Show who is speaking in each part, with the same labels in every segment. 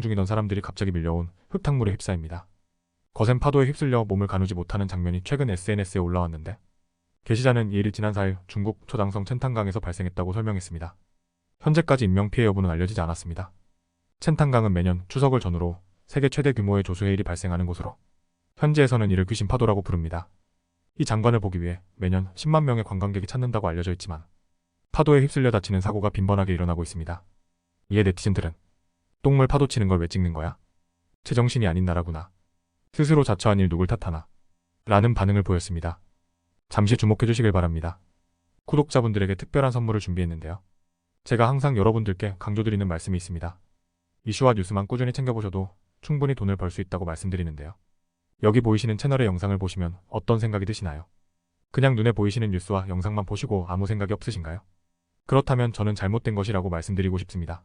Speaker 1: 중이던 사람들이 갑자기 밀려온 흙탕물에 휩싸입니다. 거센 파도에 휩쓸려 몸을 가누지 못하는 장면이 최근 SNS에 올라왔는데 게시자는 이 일이 지난 4일 중국 초당성 첸탄강에서 발생했다고 설명했습니다. 현재까지 인명피해 여부는 알려지지 않았습니다. 첸탄강은 매년 추석을 전후로 세계 최대 규모의 조수해일이 발생하는 곳으로 현지에서는 이를 귀신 파도라고 부릅니다. 이 장관을 보기 위해 매년 10만 명의 관광객이 찾는다고 알려져 있지만 파도에 휩쓸려 다치는 사고가 빈번하게 일어나고 있습니다. 이에 네티즌들은 똥물 파도 치는 걸 왜 찍는 거야? 제정신이 아닌 나라구나. 스스로 자처한 일 누굴 탓하나? 라는 반응을 보였습니다. 잠시 주목해 주시길 바랍니다. 구독자분들에게 특별한 선물을 준비했는데요. 제가 항상 여러분들께 강조드리는 말씀이 있습니다. 이슈와 뉴스만 꾸준히 챙겨보셔도 충분히 돈을 벌 수 있다고 말씀드리는데요. 여기 보이시는 채널의 영상을 보시면 어떤 생각이 드시나요? 그냥 눈에 보이시는 뉴스와 영상만 보시고 아무 생각이 없으신가요? 그렇다면 저는 잘못된 것이라고 말씀드리고 싶습니다.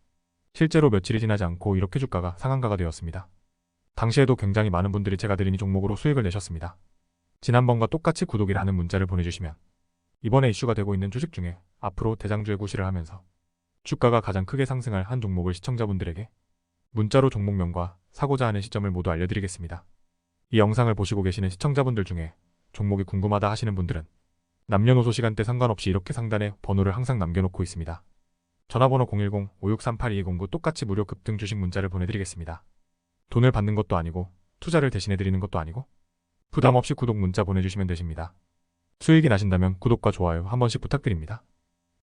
Speaker 1: 실제로 며칠이 지나지 않고 이렇게 주가가 상한가가 되었습니다. 당시에도 굉장히 많은 분들이 제가 드린 이 종목으로 수익을 내셨습니다. 지난번과 똑같이 구독이라는 문자를 보내주시면 이번에 이슈가 되고 있는 주식 중에 앞으로 대장주의 구실을 하면서 주가가 가장 크게 상승할 한 종목을 시청자분들에게 문자로 종목명과 사고자 하는 시점을 모두 알려드리겠습니다. 이 영상을 보시고 계시는 시청자분들 중에 종목이 궁금하다 하시는 분들은 남녀노소 시간대 상관없이 이렇게 상단에 번호를 항상 남겨놓고 있습니다. 전화번호 010-5638-2209 똑같이 무료 급등 주식 문자를 보내드리겠습니다. 돈을 받는 것도 아니고 투자를 대신해드리는 것도 아니고 부담 없이 구독 문자 보내주시면 되십니다. 수익이 나신다면 구독과 좋아요 한 번씩 부탁드립니다.